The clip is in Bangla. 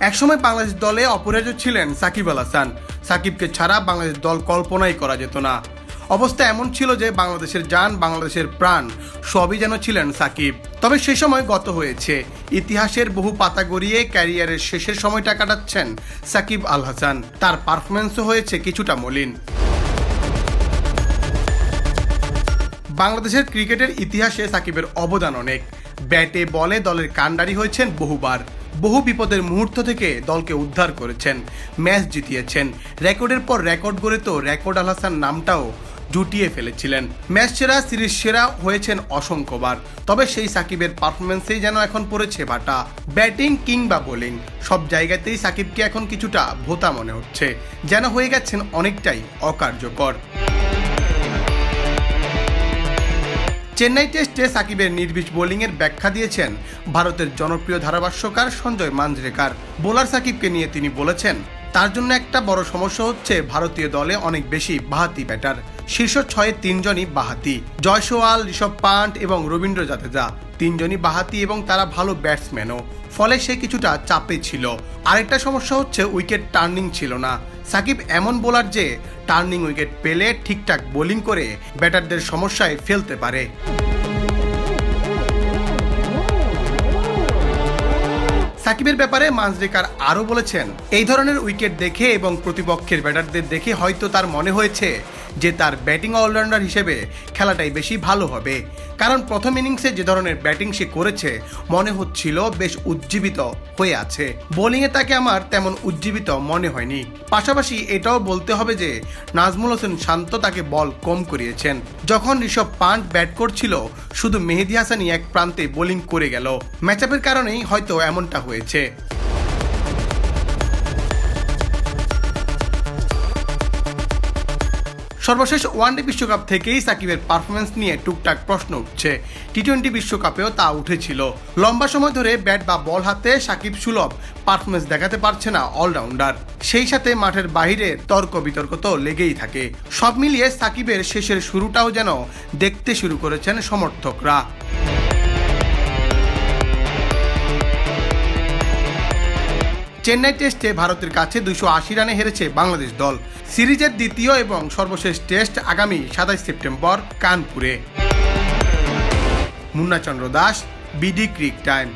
একসময় বাংলাদেশ দলে অপরাজয় ছিলেন সাকিব আল হাসান। সাকিবকে ছাড়া বাংলাদেশ দল কল্পনাই করা যেত না। অবস্থা এমন ছিল যে বাংলাদেশের যান, বাংলাদেশের প্রাণ, সবই যেন ছিলেন সাকিব। তবে সে সময় গত হয়েছে। ইতিহাসের বহু পাতা গড়িয়ে ক্যারিয়ারের শেষের সময়টা কাটাচ্ছেন সাকিব আল হাসান। তার পারফরমেন্সও হয়েছে কিছুটা মলিন। বাংলাদেশের ক্রিকেটের ইতিহাসে সাকিবের অবদান অনেক। ব্যাটে, বলে দলের কাণ্ডারি হয়েছেন বহুবার। বহু বিপদের মুহূর্ত থেকে দলকে উদ্ধার করেছেন, ম্যাচ জিতিয়েছেন। রেকর্ডের পর রেকর্ড গড়ে তো রেকর্ড আল হাসান নামটাও জুটিয়ে ফেলেছিলেন। ম্যাচ সেরা, সিরিজ সেরা হয়েছেন অসংখ্যবার। তবে সেই সাকিবের পারফরমেন্সেই যেন এখন পড়েছে বাটা। ব্যাটিং কিংবা বোলিং, সব জায়গাতেই সাকিবকে এখন কিছুটা ভোতা মনে হচ্ছে। যেন হয়ে গেছেন অনেকটাই অকার্যকর। চেন্নাই টেস্টে সাকিবের নির্বিষ বোলিংয়ের ব্যাখ্যা দিয়েছেন ভারতের জনপ্রিয় ধারাভাষ্যকার সঞ্জয় মাঞ্জরেকার। বোলার সাকিবকে নিয়ে তিনি বলেছেন তার জন্য একটা বড় সমস্যা হচ্ছে ভারতীয় দলে অনেক বেশি বাহাতি ব্যাটার শীর্ষ ছয়ে তিনজনই বাহাতি। জয়সওয়াল, ঋষভ পান্ট এবং রবীন্দ্র জাদেজা তিনজনই বাহাতি এবং তারা ভালো ব্যাটসম্যানও ফলে সে কিছুটা চাপে ছিল। আরেকটা সমস্যা হচ্ছে উইকেট টার্নিং ছিল না। সাকিব এমন বোলার যে টার্নিং উইকেট পেলে ঠিকঠাক বোলিং করে ব্যাটারদের সমস্যায় ফেলতে পারে। সাকিবের ব্যাপারে মানজরেকার আরও বলেছেন, এই ধরনের উইকেট দেখে এবং প্রতিপক্ষের ব্যাটারদের দেখে হয়তো তার মনে হয়েছে যে তার ব্যাটিং অলরাউন্ডার হিসেবে খেলাটাই বেশি ভালো হবে। কারণ প্রথম ইনিংসে যে ধরনের ব্যাটিং সে করেছে, মনে হচ্ছিল বেশ উজ্জীবিত হয়ে আছে। বোলিংয়ে তাকে আমার তেমন উজ্জীবিত মনে হয়নি। পাশাপাশি এটাও বলতে হবে যে, নাজমুল হোসেন শান্ত তাকে বল কম করিয়েছেন। যখন ঋষভ পান্ট ব্যাট করছিল, শুধু মেহেদি হাসানই এক প্রান্তে বোলিং করে গেল। ম্যাচআপের কারণেই হয়তো এমনটা হয়েছে। সর্বশেষ ওয়ানডে বিশ্বকাপ থেকেই সাকিবের পারফরমেন্স নিয়ে টুকটাক প্রশ্ন উঠছে। টি টোয়েন্টি বিশ্বকাপেও তা উঠেছিল। লম্বা সময় ধরে ব্যাট বা বল হাতে সাকিব সুলভ পারফরমেন্স দেখাতে পারছে না অলরাউন্ডার। সেই সাথে মাঠের বাইরে তর্ক বিতর্ক তো লেগেই থাকে। সব মিলিয়ে সাকিবের শেষের শুরুটাও যেন দেখতে শুরু করেছেন সমর্থকরা। চেন্নাই টেস্টে ভারতের কাছে দুশো আশি রানে হেরেছে বাংলাদেশ দল। সিরিজের দ্বিতীয় এবং সর্বশেষ টেস্ট আগামী সাতাইশ সেপ্টেম্বর কানপুরে। Munnachandra Das, BD cric time.